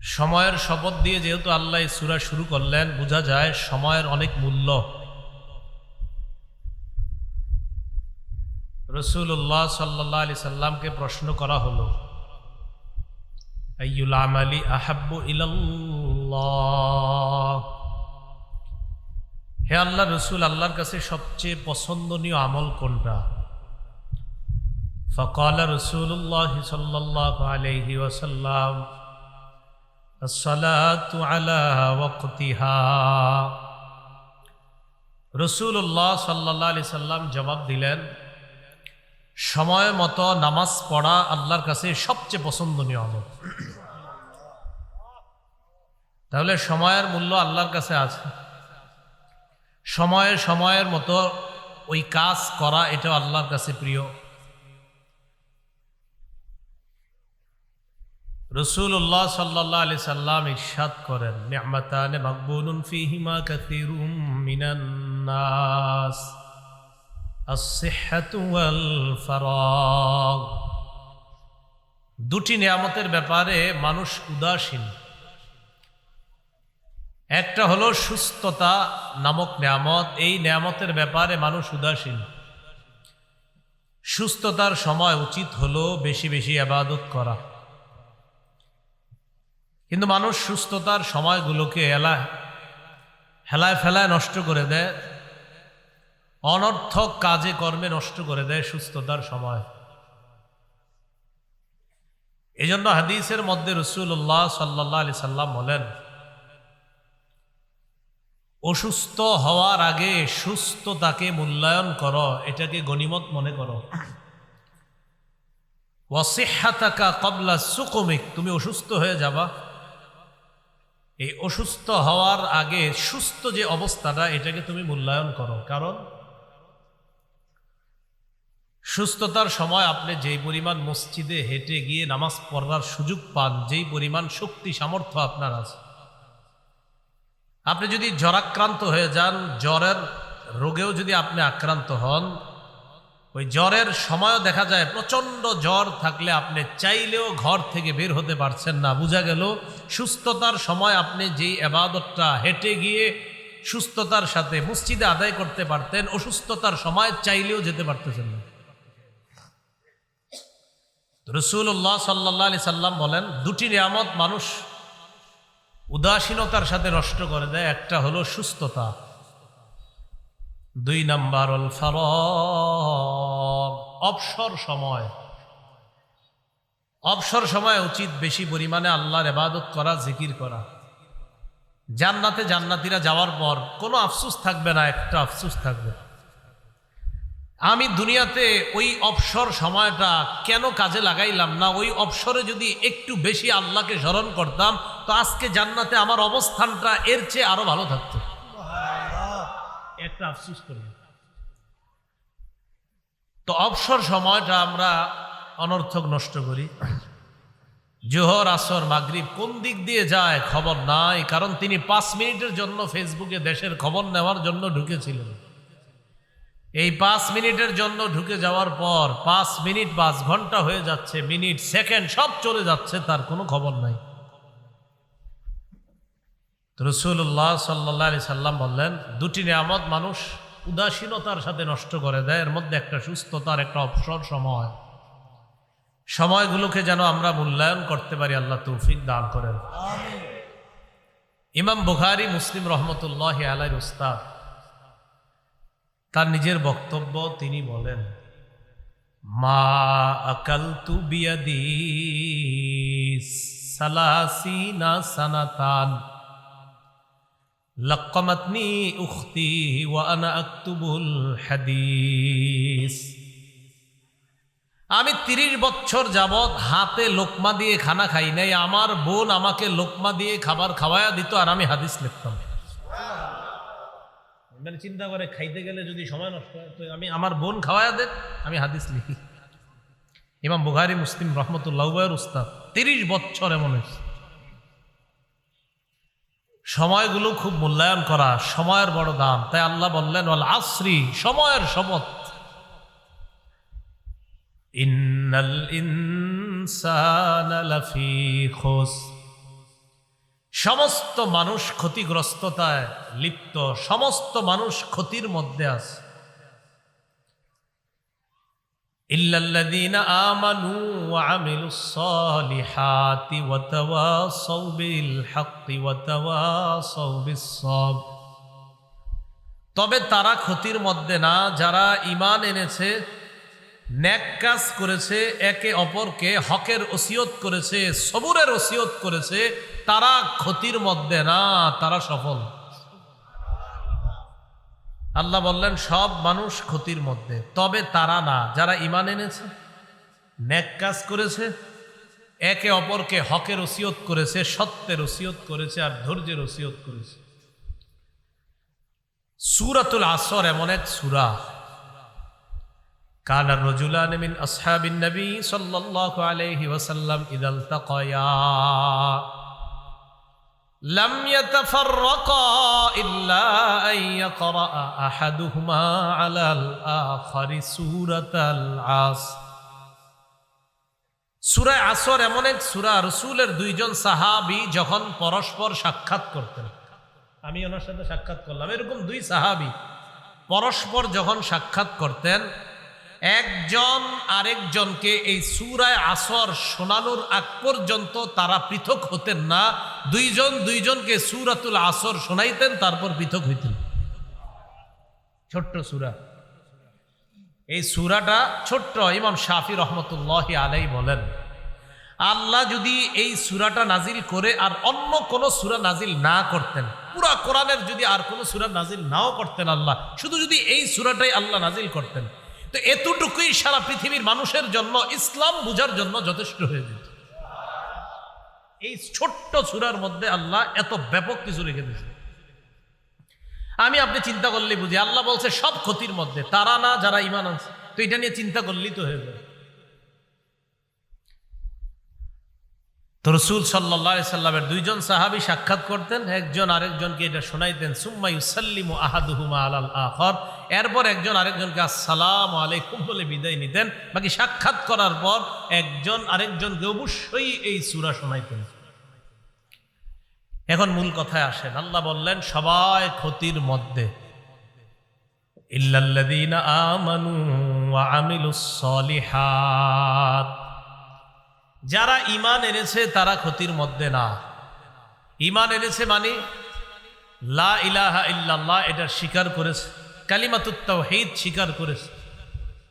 সময়ের শপথ দিয়ে যেহেতু আল্লাহ সুরা শুরু করলেন, বোঝা যায় সময়ের অনেক মূল্য। রসুল্লাহ সাল্লাহ আলি সাল্লামকে প্রশ্ন করা হল আইউল আহাব্বু ইল্লাহ হে আল্লাহ রসুল, আল্লাহর কাছে সবচেয়ে পছন্দনীয় আমল কোনটা? ফকাল রসুল্লাহ সাল্লাহ আলহি ওয়াসাল্লাম রসুল্লাহ সাল্লাহ আলি সাল্লাম জবাব দিলেন, সময় মতো নামাজ পড়া আল্লাহর কাছে সবচেয়ে পছন্দনীয় আমল। তাহলে সময়ের মূল্য আল্লাহর কাছে আছে। সময়ে সময়ের মতো ওই কাজ করা এটাও আল্লাহর কাছে প্রিয়। রসুল্লাহ সাল্লাহ আলি সাল্লাম ইসাদ করেন নেমাতানে মকবুলুন ফিহিমা কাতিরুম মিনান্নাস দুটি নিয়ামতের ব্যাপারে মানুষ উদাসীন। একটা হলো সুস্থতা নামক নিয়ামত, এই নিয়ামতের ব্যাপারে মানুষ উদাসীন। সুস্থতার সময় উচিত হলো বেশি বেশি আবাদত করা। কিন্তু মানুষ সুস্থতার সময়গুলোকে এলা হেলায় ফেলায় নষ্ট করে দেয়, অনর্থক কাজে কর্মে নষ্ট করে দেয় সুস্থতার সময়। এই জন্য হাদিসের মধ্যে রসুল্লাহ সাল্লাহ আলি সাল্লাম বলেন, অসুস্থ হওয়ার আগে সুস্থতাকে মূল্যায়ন করো, এটাকে গণিমত মনে করো। ওয়াসিহাতাকা কবলা সুকমিক, তুমি অসুস্থ হয়ে যাবা। এই অসুস্থ হওয়ার আগে সুস্থ যে অবস্থাটা, এটাকে তুমি মূল্যায়ন করো। কারণ সুস্থতার সময় আপনি যেই পরিমাণ মসজিদে হেঁটে গিয়ে নামাজ পড়ার সুযোগ পান, যেই পরিমাণ শক্তি, সামর্থ্য আপনার আছে। আপনি যদি জ্বরাক্রান্ত হয়ে যান, জ্বরের রোগেও যদি আপনি আক্রান্ত হন ওই জ্বরের সময়ও দেখা যায়, প্রচণ্ড জ্বর থাকলে আপনি চাইলেও ঘর থেকে বের হতে পারছেন না। বোঝা গেল, সুস্থতার সময় আপনি যেই আবাদতটা হেঁটে গিয়ে সুস্থতার সাথে মসজিদে আদায় করতে পারতেন, অসুস্থতার সময় চাইলেও যেতে পারতেছেন না। রসুল্লাহ সাল্লাহ আলি সাল্লাম বলেন, দুটি নিয়ামত মানুষ উদাসীনতার সাথে নষ্ট করে দেয়, একটা হলো সুস্থতা। দুই নাম্বার অল অবসর সময়। অবসর সময় উচিত বেশি পরিমাণে আল্লাহর এবাদত করা, জিকির করা। জান্নাতে জান্নাতিরা যাওয়ার পর কোনো আফসুস থাকবে না, একটা আফসুস থাকবে। আমি দুনিয়াতে ওই অবসর সময়টা কেন কাজে লাগাইলাম না? ওই অবসরে যদি একটু বেশি আল্লাহকে স্মরণ করতাম, তো আজকে জান্নাতে আমার অবস্থানটা এর চেয়ে আরও ভালো থাকতো। একটা আফসুস করি। তো অবসর সময়টা আমরা অনর্থক নষ্ট করি। জোহর, আসর, মাগরিব কোন দিক দিয়ে যায় খবর নাই, কারণ তিনি পাঁচ মিনিটের জন্য ফেসবুকে দেশের খবর নেওয়ার জন্য ঢুকেছিলেন। এই পাঁচ মিনিটের জন্য ঢুকে যাওয়ার পর পাঁচ মিনিট পাঁচ ঘণ্টা হয়ে যাচ্ছে, মিনিট, সেকেন্ড, সব চলে যাচ্ছে, তার কোনো খবর নাই। রসুল্লাহ সাল্লাহ আলি সাল্লাম বললেন, দুটি নিয়ামত মানুষ উদাসীনতার সাথে নষ্ট করে দেয় এর মধ্যে একটা সুস্থতার একটা অবসর সময়। সময়গুলোকে যেন আমরা মূল্যায়ন করতে পারি আল্লাহ তৌফিক দান করেন। ইমাম বুখারি মুসলিম রহমতুল্লাহ আলাই উস্তাদ তার নিজের বক্তব্য তিনি বলেন মা আকাল তু বিয়াদি সালাসিনা সানাতান। লক্কমাতনি উখতি হাদিস। আমি তিরিশ বছর যাবৎ হাতে লোকমা দিয়ে খানা খাই নাই, আমার বোন আমাকে লোকমা দিয়ে খাবার খাওয়ায়া দিত আর আমি হাদিস লিখতাম। মানে চিন্তা করে খাইতে গেলে যদি সময় নষ্ট হয়, তো আমি আমার বোন খাওয়ায়া দেন, আমি হাদিস লিখি। ইমাম বুখারি, মুসলিম রহমতুল্লাহ উস্তাদ, তিরিশ বছর এমন হয়েছে। সময়গুলো খুব মূল্যায়ন করা, সময়ের বড় দাম। তাই আল্লাহ বললেন, ওয়াল আশ্রি সময়ের শপথ। ইন্নাল ইনসানা লাফি খুস। সমস্ত মানুষ ক্ষতিগ্রস্ততায় লিপ্ত, সমস্ত মানুষ ক্ষতির মধ্যে আছে। ইল্লাল্লাযীনা আমানু ওয়া আমিলুস সালিহাতি ওয়া তাওয়াসাউ বিল হাক্কি ওয়া তাওয়াসাউ তবে তারা ক্ষতির মধ্যে না, যারা ইমান এনেছে, ন্যাক কাজ করেছে, একে অপরকে হকের ওসিয়ত করেছে, সবুরের ওসিয়ত করেছে, তারা ক্ষতির মধ্যে না, তারা সফল। আল্লাহ বললেন, সব মানুষ ক্ষতির মধ্যে, তবে তারা না, যারা ইমান এনেছে ন্যাক কাজ করেছে, একে অপরকে হকের ওসিয়ত করেছে, সত্যের ওসিয়ত করেছে আর ধৈর্যের ওসিয়ত করেছে। সুরাতুল আসর এমন এক সুরা। কান রজুলান মিন আসহাবিন নবী সাল্লাল্লাহু আলাইহি ওয়াসাল্লাম ইদাল তাকায়া। لم يتفرقا إلا أن يقرأ أحدهما على الآخر سورة العصر সুরায় আসর এমন এক সুরা রসুলের দুইজন সাহাবি যখন পরস্পর সাক্ষাৎ করতেন আমি ওনার সাথে সাক্ষাৎ করলাম এরকম দুই সাহাবি পরস্পর যখন সাক্ষাৎ করতেন একজন আরেকজনকে এই সুরায় আসর শোনানোর আগ পর্যন্ত তারা পৃথক হতেন না। দুইজন দুইজনকে সুরাতুল আসর শোনাইতেন, তারপর পৃথক হইতেন। ছোট্ট সুরা। এই সুরাটা ছোট্ট ইমাম শাফি রহমতুল্লাহ আলাই বলেন, আল্লাহ যদি এই সুরাটা নাজিল করে আর অন্য কোন সুরা নাজিল না করতেন, পুরা কোরআনের যদি আর কোনো সুরা নাজিল নাও করতেন আল্লাহ, শুধু যদি এই সুরাটাই আল্লাহ নাজিল করতেন তো এতটুকুই সারা পৃথিবীর মানুষের জন্য ইসলাম বুঝার জন্য যথেষ্ট হয়ে যেত। এই ছোট্ট সুরার মধ্যে আল্লাহ এত ব্যাপক কিছু রেখে দিয়েছে আমি আপনি চিন্তা করলেই বুঝি, আল্লাহ বলছে সব ক্ষতির মধ্যে, তারা না, যারা ইমান আছে তো এটা নিয়ে চিন্তা করলেই তো হয়ে যায় তো রসুল সাল্লাহ সাল্লামের দুইজন সাহাবি সাক্ষাৎ করতেন, একজন আরেকজনকে এটা শোনাইতেন, সুম্মা ইউসাল্লিমু আহাদুহুমা আলাল আখর এরপর একজন আরেকজনকে আসসালাম আলাইকুম বলে বিদায় নিতেন। বাকি সাক্ষাৎ করার পর একজন আরেকজনকে অবশ্যই এই সুরা শোনাইতেন। এখন মূল কথায় আসেন। আল্লাহ বললেন, সবাই ক্ষতির মধ্যে। ইল্লাল্লাযীনা আমানু ওয়া আমিলুস সলিহাত। যারা ইমান এনেছে, তারা ক্ষতির মধ্যে না। ইমান এনেছে মানে লা ইলাহা ইল্লাল্লাহ এটা স্বীকার করেছে। কালিমাতুত তাওহীদ স্বীকার করেছে।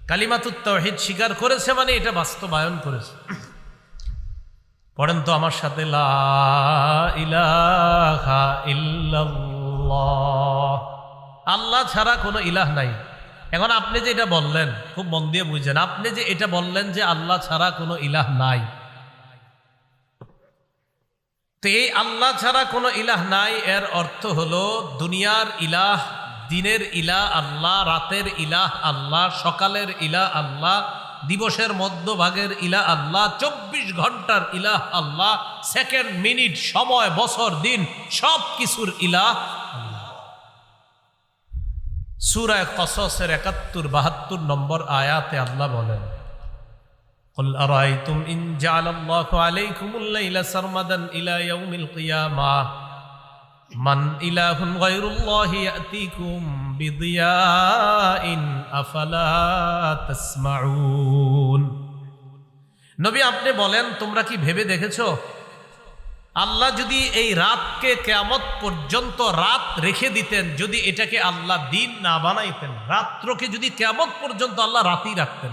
কালিমাতুত তাওহীদ স্বীকার করেছে মানে এটা বাস্তবায়ন করেছে। পড়েন তো আমার সাথে, লা ইল্লাল্লাহ। আল্লাহ ছাড়া কোনো ইলাহ নাই। এখন আপনি যে এটা বললেন, খুব মন দিয়ে বুঝছেন আপনি যে এটা বললেন যে আল্লাহ ছাড়া কোনো ইলাহ নাই। তো এই আল্লাহ ছাড়া কোনো ইলাহ নাই। এর অর্থ হলো দুনিয়ার ইলাহ, দিনের ইলাহ আল্লাহ, রাতের ইলাহ আল্লাহ, সকালের ইলাহ আল্লাহ, দিবসের মধ্যভাগের ইলা আল্লাহ, চব্বিশ ঘণ্টার ইলাহ আল্লাহ, সেকেন্ড মিনিট, সময়, বছর, দিন, সব কিছুর ইলাহ সুরায় কসসের একাত্তর বাহাত্তর নম্বর আয়াতে আল্লাহ বলেন قل أرأيتم إن جعل الله عليكم الليل سرمدا إلى يوم القيامة من إله غير الله يأتيكم بضياء أفلا تسمعون নবী আপনি বলেন তোমরা কি ভেবে দেখেছো আল্লাহ যদি এই রাতকে কেয়ামত পর্যন্ত রাত রেখে দিতেন যদি এটাকে আল্লাহ দিন না বানাইতেন রাত্রকে যদি কেয়ামত পর্যন্ত আল্লাহ রাতই রাখতেন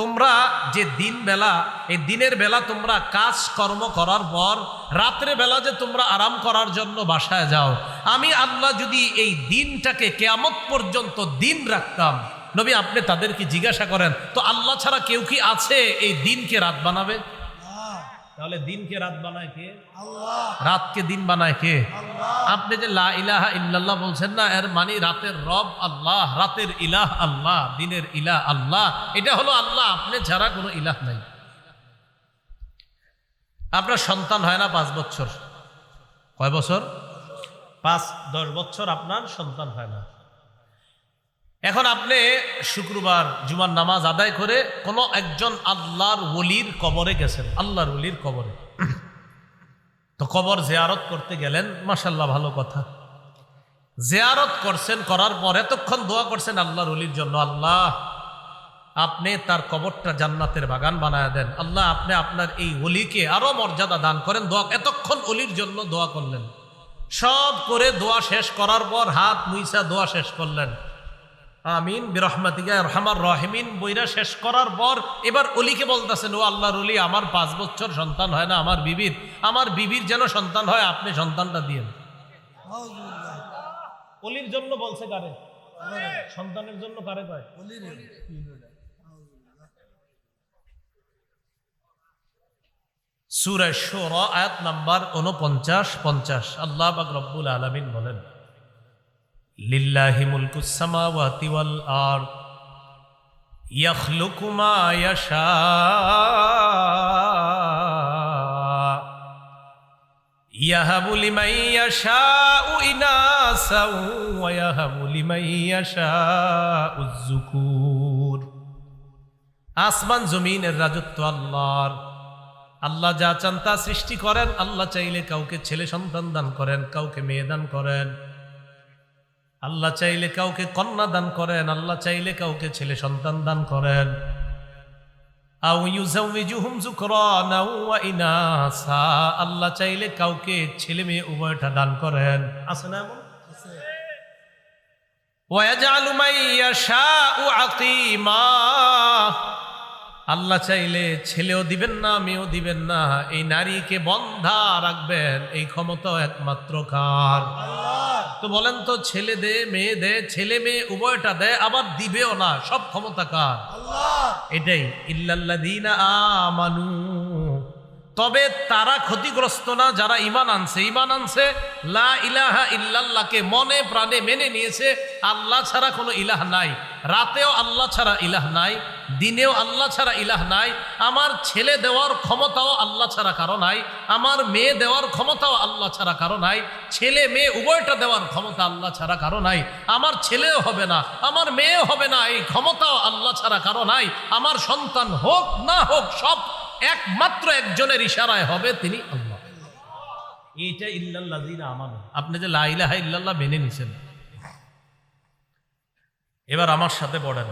তোমরা যে দিন বেলা, এই দিনের বেলা তোমরা কাজ কর্ম করার পর, রাত্রে বেলা যে তোমরা আরাম করার জন্য বাসায় যাও, আমি আল্লাহ যদি এই দিনটাকে কেয়ামত পর্যন্ত দিন রাখতাম, নবী আপনি তাদেরকে জিজ্ঞাসা করেন, তো আল্লাহ ছাড়া কেউ কি আছে এই দিনকে রাত বানাবে? তাহলে দিনকে রাত বানায় কে? রাতকে দিন বানায় কে? আপনি যে লা ইলাহা ইল্লাল্লাহ বলছেন না এর মানে রাতের রব আল্লাহ রাতের ইলাহ আল্লাহ দিনের ইলাহ আল্লাহ এটা হলো আল্লাহ আপনি ছাড়া কোনো ইলাহ নাই। আপনার সন্তান হয় না পাঁচ বছর? কয় বছর? পাঁচ দশ বছর আপনার সন্তান হয় না। এখন আপনি শুক্রবার জুমার নামাজ আদায় করে কোনো একজন আল্লাহর ওলির কবরে গেছেন, আল্লাহর ওলির কবরে। তো কবর জেয়ারত করতে গেলেন মাসাল্লাহ ভালো কথা। জেয়ারত করছেন, করার পর এতক্ষণ দোয়া করছেন আল্লাহর অলির জন্য, আল্লাহ আপনি তার কবরটা জান্নাতের বাগান বানায় দেন। আল্লাহ আপনি আপনার এই অলিকে আরও মর্যাদা দান করেন, দোয়া এতক্ষণ অলির জন্য দোয়া করলেন। সব করে দোয়া শেষ করার পর হাত মুইসা দোয়া শেষ করলেন। আমিন বিরহমাতিকা রহমার রহিমিন বইরা শেষ করার পর এবার অলিকে বলতেছেন ও আল্লাহর অলি আমার পাঁচ বছর সন্তান হয় না আমার বিবির। আমার বিবির যেন সন্তান হয় আপনি সন্তানটা দিয়েন। অলির জন্য বলছে কারে? সন্তানের জন্য কারে কয়? সুরায় শোর আয়াত নাম্বার উনপঞ্চাশ পঞ্চাশ। আল্লাহ বাক রব্বুল আলমিন বলেন লিল্লাহি মুলকুস সামাওয়াতি ওয়াল আরদ মা ইয়াশা। ইয়াহাবু লিমান ইয়াশাউ ইনাসা ওয়া ইয়াহাবু লিমান ইয়াশাউ যুকুর। আসমান জমিনের রাজত্ব আল্লাহর। আল্লাহ যা চান তা সৃষ্টি করেন, আল্লাহ চাইলে কাউকে ছেলে সন্তান দান করেন, কাউকে মেয়ে দান করেন। আল্লাহ চাইলে কাউকে কন্যা দান করেন, আল্লাহ চাইলে কাউকে ছেলে সন্তান দান করেন। আল্লাহ চাইলে কাউকে ছেলে মেয়ে উভয়টা দান করেন। আছে না এমন? ওয়াজালু মাইয়াশাউ আকিমা আল্লাহ চাইলে ছেলেও দিবেন না মেয়েও দিবেন না। এই নারীকে বন্ধা রাখবেন এই ক্ষমতা একমাত্র কার? তো বলেন তো ছেলে দে মেয়ে দে ছেলে মেয়ে উভয়টা দেয় আবার দিবেও না সব ক্ষমতা কার? এটাই ইল্লাল্লাযীনা আমানু। তবে তারা ক্ষতিগ্রস্ত না যারা ইমান আনছে। ইমান আনছে লা ইলাহা ইল্লাল্লাহকে মনে প্রাণে মেনে নিয়েছে আল্লাহ ছাড়া কোনো ইলাহ নাই। রাতেও আল্লাহ ছাড়া ইলাহ নাই দিনেও আল্লাহ ছাড়া ইলাহ নাই আমার ছেলে দেওয়ার ক্ষমতাও আল্লাহ ছাড়া কারও নাই আমার মেয়ে দেওয়ার ক্ষমতাও আল্লাহ ছাড়া কারও নাই ছেলে মেয়ে উভয়টা দেওয়ার ক্ষমতা আল্লাহ ছাড়া কারও নাই আমার ছেলেও হবে না আমার মেয়েও হবে না এই ক্ষমতাও আল্লাহ ছাড়া কারও নাই আমার সন্তান হোক না হোক সব একমাত্র একজনের ইশারায় হবে তিনি আল্লাহ। এইটা ইল্লাল্লাযীনা আমানু। আপনি যে লা ইলাহা ইল্লাল্লাহ মেনে নিছেন। এবার আমার সাথে পড়েন।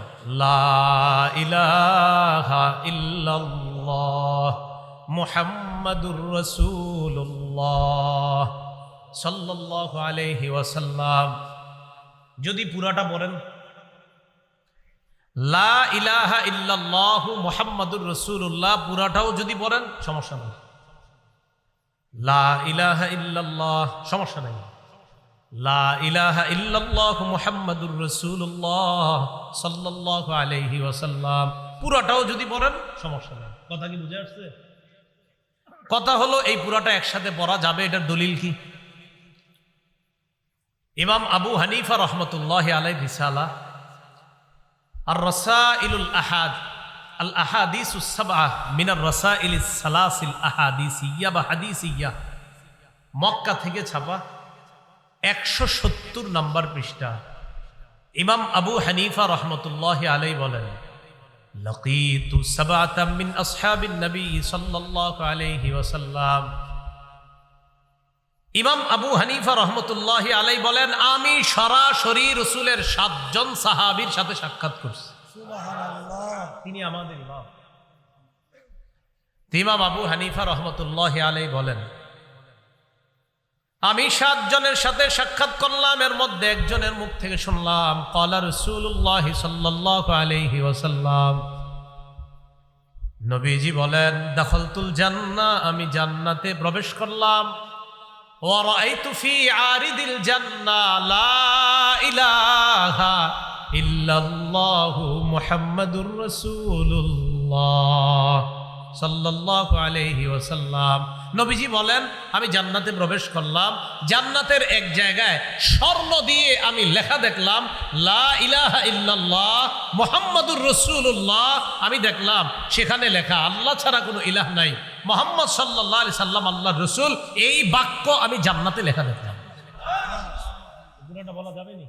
মুহাম্মাদুর রাসূলুল্লাহ সাল্লাল্লাহু আলাইহি ওয়াসাল্লাম। যদি পুরাটা পড়েন। লা ইলাহা ইল্লাল্লাহু মুহাম্মাদুর রাসূলুল্লাহ, পুরাটাও যদি পড়েন, সমস্যা নেই। লা ইলাহা ইল্লাল্লাহ, সমস্যা নেই। লা ইলাহা ইল্লাল্লাহ মুহাম্মাদুর রাসূলুল্লাহ সাল্লাল্লাহু আলাইহি ওয়াসাল্লাম। পুরাটাও যদি পড়েন সমস্যা নেই। কথা কি বুঝে আসছে? কথা হলো, এই পুরাটা একসাথে পড়া যাবে, এটার দলিল কি? ইমাম আবু হানিফা রহমতুল্লাহ আলাই রিসালা আর রসাইলুল আহাদ আল আহাদিস সাবাহ মিনার রসাইল সালাসিল আহাদিসিয়া বা হাদিসিয়া। মক্কা থেকে ছাপা একশো সত্তর নম্বর পৃষ্ঠা ইমাম আবু হানিফা রহমতুল্লাহ আলাই বলেন لقيت سبعة من أصحاب النبي صلى الله عليه وسلم ইমাম আবু হানিফা রহমতুল্লাহ আলাই বলেন আমি সরাসরি রসুলের সাতজন সাহাবির সাথে সাক্ষাৎ করছি তিনি আমাদের ইমাম ইমাম আবু হানিফা রহমতুল্লাহ আলাই বলেন আমি সাতজনের সাথে সাক্ষাৎ করলাম, এর মধ্যে একজনের মুখ থেকে শুনলাম কলার সুল্লাহ আলহি ওসাল্লাম নবীজি বলেন, দখলতুল জান্না, আমি জান্নাতে প্রবেশ করলাম। ইল্লাল্লাহু মুহাম্মাদুর রাসূলুল্লাহ। সাল্লাহ নবীজি বলেন, আমি জান্নাতে প্রবেশ করলাম। জান্নাতের এক জায়গায় স্বর্ণ দিয়ে আমি লেখা দেখলাম, লা ইলাহা ইল্লাল্লাহ মোহাম্মদুর রসুল্লাহ আমি দেখলাম, সেখানে লেখা, আল্লাহ ছাড়া কোনো ইলাহ নাই। মোহাম্মদ সাল্লাহ সাল্লাম আল্লাহ রসুল, এই বাক্য আমি জান্নাতে লেখা দেখলাম। বলা যাবে না?